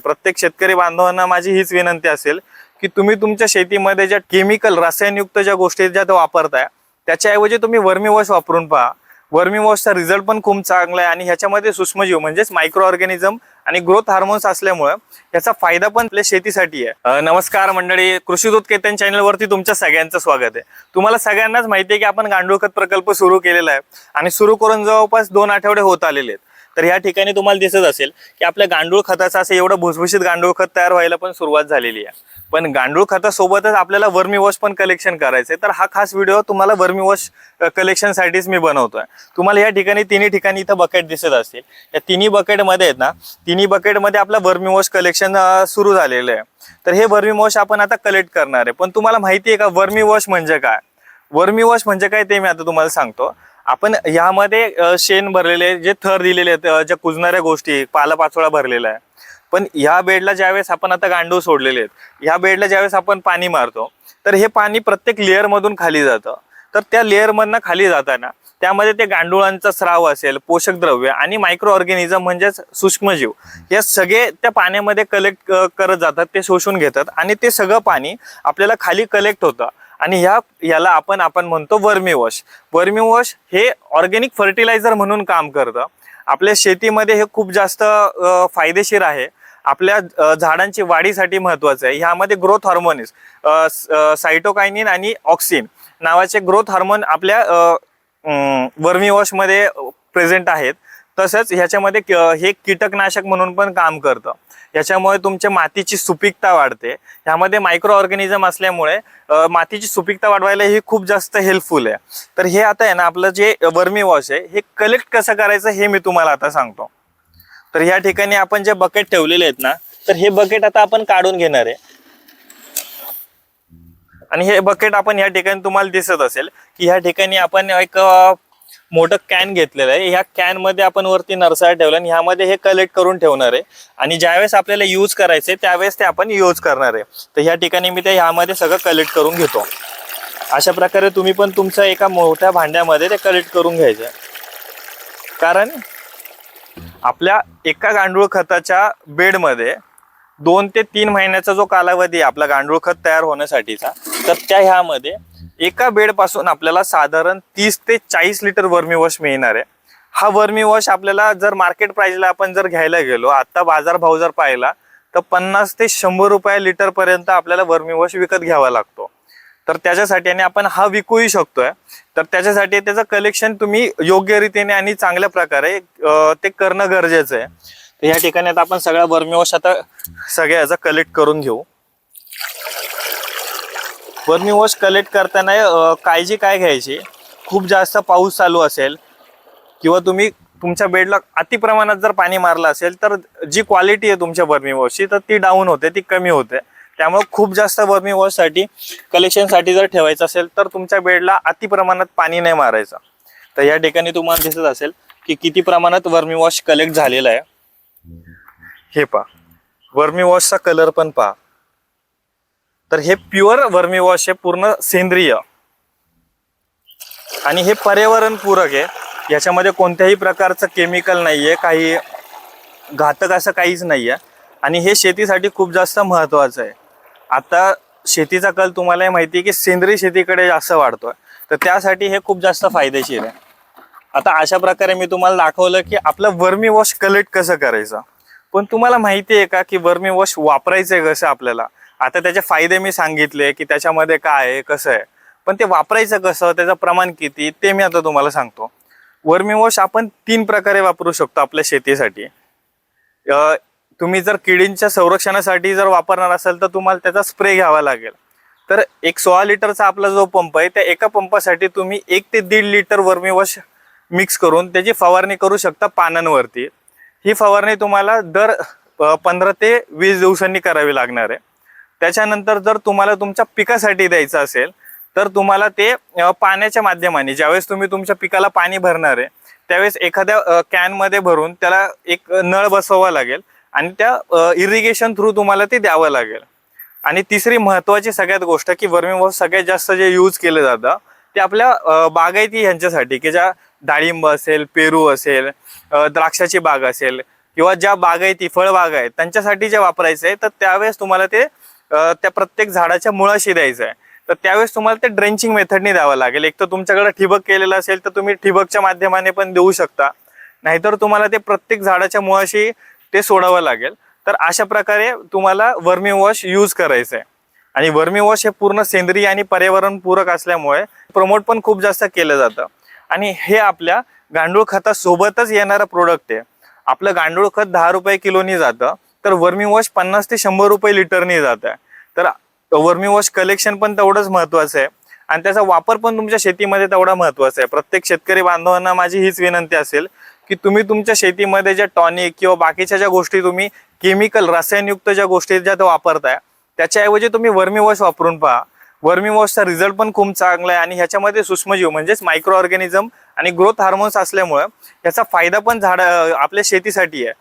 प्रत्येक शेतकरी बांधवांना माझी हीच विनंती असेल की तुम्ही तुमच्या शेतीमध्ये ज्या केमिकल रसायनयुक्त ज्या गोष्टी ज्या त्या वापरताय त्याच्याऐवजी तुम्ही वर्मी वॉश वापरून पहा. वर्मी वॉशचा रिझल्ट पण खूप चांगला आहे आणि ह्याच्यामध्ये सूक्ष्मजीव म्हणजेच मायक्रो ऑर्गॅनिझम आणि ग्रोथ हार्मोन्स असल्यामुळे याचा फायदा पण आपल्या शेतीसाठी आहे. नमस्कार मंडळी कृषी दूत केतन चॅनलवरती तुमच्या सगळ्यांचं स्वागत आहे. तुम्हाला सगळ्यांनाच माहिती आहे की आपण गांडूळ खत प्रकल्प सुरू केलेला आहे आणि सुरू करून जवळपास दोन आठवडे होत आलेले आहेत. तर या ठिकाणी तुम्हाला दिसत असेल की आपल्या गांडूळ खताचं असं एवढं भुसभुशीत गांडूळ खत तयार व्हायला पण सुरुवात झालेली आहे. पण गांडूळ खतासोबतच आपल्याला वर्मी वॉश पण कलेक्शन करायचंय. तर हा खास व्हिडिओ तुम्हाला वर्मी वॉश कलेक्शन साठीच मी बनवतोय. तुम्हाला या ठिकाणी तिन्ही ठिकाणी इथं बकेट दिसत असतील. या तिन्ही बकेटमध्ये आहेत ना तिन्ही बकेटमध्ये आपलं वर्मी वॉश कलेक्शन सुरू झालेलं आहे. तर हे वर्मी वॉश आपण आता कलेक्ट करणार आहे. पण तुम्हाला माहिती आहे का वर्मी वॉश म्हणजे काय? वर्मी वॉश म्हणजे काय ते मी आता तुम्हाला सांगतो. आपण ह्यामध्ये शेण भरलेले जे थर दिलेले आहेत ज्या कुजणाऱ्या गोष्टी पालापाचोळा भरलेला आहे. पण ह्या बेडला ज्यावेळेस आपण आता गांडूळ सोडलेले आहेत ह्या बेडला ज्यावेळेस आपण पाणी मारतो तर हे पाणी प्रत्येक लेअरमधून खाली जातं. तर त्या लेअरमधनं खाली जाताना त्यामध्ये ते गांडुळांचा स्राव असेल पोषक द्रव्य आणि मायक्रो ऑर्गॅनिझम म्हणजेच सूक्ष्मजीव हे सगळे त्या पाण्यामध्ये कलेक्ट करत जातात ते शोषून घेतात आणि ते सगळं पाणी आपल्याला खाली कलेक्ट होतं. आणि ह्या याला आपण आपण म्हणतो वर्मी वॉश. वर्मी वॉश हे ऑर्गॅनिक फर्टिलायझर म्हणून काम करतं. आपल्या शेतीमध्ये हे खूप जास्त फायदेशीर आहे. आपल्या झाडांची वाढीसाठी महत्वाचं आहे. ह्यामध्ये ग्रोथ हार्मोन्स सायटोकायनिन आणि ऑक्सिन नावाचे ग्रोथ हार्मोन आपल्या वर्मी वॉशमध्ये प्रेझेंट आहेत. तसंच ह्याच्यामध्ये हे कीटकनाशक म्हणून पण काम करतं. याच्यामुळे तुमच्या मातीची सुपीकता वाढते. ह्यामध्ये मायक्रो ऑर्गॅनिझम असल्यामुळे मातीची सुपीकता वाढवायला हे खूप जास्त हेल्पफुल आहे. तर हे आता आहे ना आपलं जे वर्मी वॉश आहे हे कलेक्ट कसं करायचं हे मी तुम्हाला आता सांगतो. तर ह्या ठिकाणी आपण जे बकेट ठेवलेले आहेत ना तर हे बकेट आता आपण काढून घेणार आहे. आणि हे बकेट आपण या ठिकाणी तुम्हाला दिसत असेल की ह्या ठिकाणी आपण एक मोठं कॅन घेतलेलं आहे. ह्या कॅनमध्ये आपण वरती नरसाळ ठेवलं आणि ह्यामध्ये हे कलेक्ट करून ठेवणार आहे. आणि ज्यावेळेस आपल्याला यूज करायचे त्यावेळेस ते आपण यूज करणार आहे. तर ह्या ठिकाणी मी ते ह्यामध्ये सगळं कलेक्ट करून घेतो. अशा प्रकारे तुम्ही पण तुमच्या एका मोठ्या भांड्यामध्ये ते कलेक्ट करून घ्यायचं. कारण आपल्या एका गांडूळ खताच्या बेडमध्ये दोन ते तीन महिन्याचा जो कालावधी आहे आपला गांडूळ खत तयार होण्यासाठीचा तर त्या ह्यामध्ये एका बेडपासून आपल्याला साधारण तीस ते चाळीस लिटर वर्मी वॉश मिळणार आहे. हा वर्मी वॉश आपल्याला जर मार्केट प्राइसला आपण जर घ्यायला गेलो आता बाजार भाव जर पाहिला तर पन्नास ते शंभर रुपये लिटर पर्यंत आपल्याला वर्मी वॉश विकत घ्यावा लागतो. तर त्याच्यासाठी आणि आपण हा विकूही शकतोय. तर त्याच्यासाठी त्याचं कलेक्शन तुम्ही योग्य रीतीने आणि चांगल्या प्रकारे ते करणं गरजेचं आहे. तर या ठिकाणी आता आपण सगळ्या वर्मी वॉश आता सगळ्या याचा कलेक्ट करून घेऊ. वर्मी वॉश कलेक्ट करताना काळजी काय घ्यायची? खूप जास्त पाऊस चालू असेल किंवा तुम्ही तुमच्या बेडला अति प्रमाणात जर पाणी मारलं असेल तर जी क्वालिटी आहे तुमच्या वर्मी वॉशची तर ती डाऊन होते ती कमी होते. त्यामुळे खूप जास्त वर्मी वॉशसाठी कलेक्शनसाठी जर ठेवायचं असेल तर तुमच्या बेडला अति प्रमाणात पाणी नाही मारायचं. तर या ठिकाणी तुम्हाला दिसत असेल की किती प्रमाणात वर्मी वॉश कलेक्ट झालेला आहे. हे पहा. वर्मी वॉशचा कलर पण पहा. तर हे प्युअर वर्मी वॉश आहे पूर्ण सेंद्रिय. आणि हे पर्यावरण पूरक आहे. याच्यामध्ये कोणत्याही प्रकारचं केमिकल नाहीये काही घातक असं काहीच नाहीये. आणि हे शेतीसाठी खूप जास्त महत्वाचं आहे. आता शेतीचा कल तुम्हाला माहिती आहे की सेंद्रिय शेतीकडे जास्त वाढतोय. तर त्यासाठी हे खूप जास्त फायदेशीर आहे. आता अशा प्रकारे मी तुम्हाला दाखवलं की आपलं वर्मी वॉश कलेक्ट कसं करायचं. पण तुम्हाला माहिती आहे का की वर्मी वॉश वापरायचं आहे कसं आपल्याला? आता त्याचे फायदे मी सांगितले की त्याच्यामध्ये काय आहे कसं आहे. पण ते वापरायचं कसं त्याचं प्रमाण किती ते मी आता तुम्हाला सांगतो. वर्मी वॉश आपण तीन प्रकारे वापरू शकतो आपल्या शेतीसाठी. तुम्ही जर किडींच्या संरक्षणासाठी जर वापरणार असाल तर तुम्हाला त्याचा स्प्रे घ्यावा लागेल. तर एक सोळा लिटरचा आपला जो पंप आहे त्या एका पंपासाठी तुम्ही एक ते दीड लिटर वर्मी वॉश मिक्स करून त्याची फवारणी करू शकता पानांवरती. ही फवारणी तुम्हाला दर पंधरा ते वीस दिवसांनी करावी लागणार आहे. त्याच्यानंतर जर तुम्हाला तुमच्या पिकासाठी द्यायचं असेल तर तुम्हाला ते पाण्याच्या माध्यमाने ज्यावेळेस तुम्ही तुमच्या पिकाला पाणी भरणार आहे त्यावेळेस एखाद्या कॅनमध्ये भरून त्याला एक नळ बसवावा लागेल आणि त्या इरिगेशन थ्रू तुम्हाला ते द्यावं लागेल. आणि तिसरी महत्वाची सगळ्यात गोष्ट की वर्मी वॉश सगळ्यात जास्त जे यूज केलं जातं ते आपल्या बागायती ह्यांच्यासाठी की ज्या डाळिंब असेल पेरू असेल द्राक्षाची बाग असेल किंवा ज्या बागायती फळबाग आहेत त्यांच्यासाठी जे वापरायचं आहे तर त्यावेळेस तुम्हाला ते त्या प्रत्येक झाडाच्या मुळाशी द्यायचं आहे. तर त्यावेळेस तुम्हाला ते ड्रेंचिंग मेथडनी द्यावं लागेल. एक तर तुमच्याकडे ठिबक केलेलं असेल तर तुम्ही ठिबकच्या माध्यमाने पण देऊ शकता. नाहीतर तुम्हाला ते प्रत्येक झाडाच्या मुळाशी ते सोडावं लागेल. तर अशा प्रकारे तुम्हाला वर्मी वॉश यूज करायचं आहे. आणि वर्मी वॉश हे पूर्ण सेंद्रिय आणि पर्यावरणपूरक असल्यामुळे प्रमोट पण खूप जास्त केलं जातं. आणि हे आपल्या गांडूळ खतासोबतच येणारं प्रोडक्ट आहे. आपलं गांडूळ खत दहा रुपये किलोनी जातं. तर वर्मी वॉश पन्नास ते शंभर रुपये लिटरनी आहे तर वर्मी वॉश कलेक्शन पण तेवढंच महत्वाचं आहे. आणि त्याचा वापर पण तुमच्या शेतीमध्ये तेवढा महत्त्वाचा आहे. प्रत्येक शेतकरी बांधवांना माझी हीच विनंती असेल की तुम्ही तुमच्या शेतीमध्ये ज्या टॉनिक किंवा बाकीच्या ज्या गोष्टी तुम्ही केमिकल रसायनयुक्त ज्या गोष्टी ज्या वापरताय त्याच्याऐवजी तुम्ही वर्मी वॉश वापरून पहा. वर्मी वॉशचा रिझल्ट पण खूप चांगला आहे आणि ह्याच्यामध्ये सूक्ष्मजीव म्हणजेच मायक्रो ऑर्गॅनिझम आणि ग्रोथ हार्मोन्स असल्यामुळं याचा फायदा पण झाड आपल्या शेतीसाठी आहे.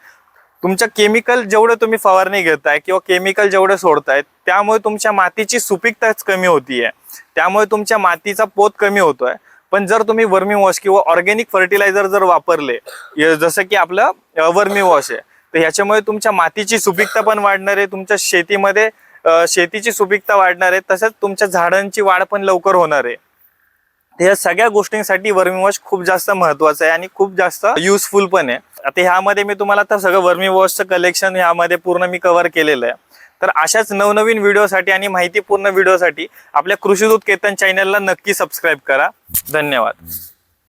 तुमच्या केमिकल जेवढं तुम्ही फवारणी घेताय किंवा केमिकल जेवढं सोडताय त्यामुळे तुमच्या मातीची सुपीकताच कमी होतीये. त्यामुळे तुमच्या मातीचा पोत कमी होतोय. पण जर तुम्ही वर्मी वॉश किंवा ऑर्गॅनिक फर्टिलायझर जर वापरले जसं की आपलं वर्मी वॉश आहे तर ह्याच्यामुळे तुमच्या मातीची सुपीकता पण वाढणार आहे तुमच्या शेतीमध्ये शेतीची सुपीकता वाढणार आहे तसंच तुमच्या झाडांची वाढ पण लवकर होणार आहे. या सगळ्या गोष्टींसाठी वर्मी वॉश खूप जास्त महत्वाचं आहे आणि खूप जास्त युजफुल पण आहे. आता ह्यामध्ये मी तुम्हाला तर सगळं वर्मी वॉशचं कलेक्शन ह्यामध्ये पूर्ण मी कव्हर केलेलं आहे. तर अशाच नवनवीन व्हिडिओसाठी आणि माहितीपूर्ण व्हिडिओसाठी आपल्या कृषीदूत केतन चॅनलला नक्की सबस्क्राईब करा. धन्यवाद.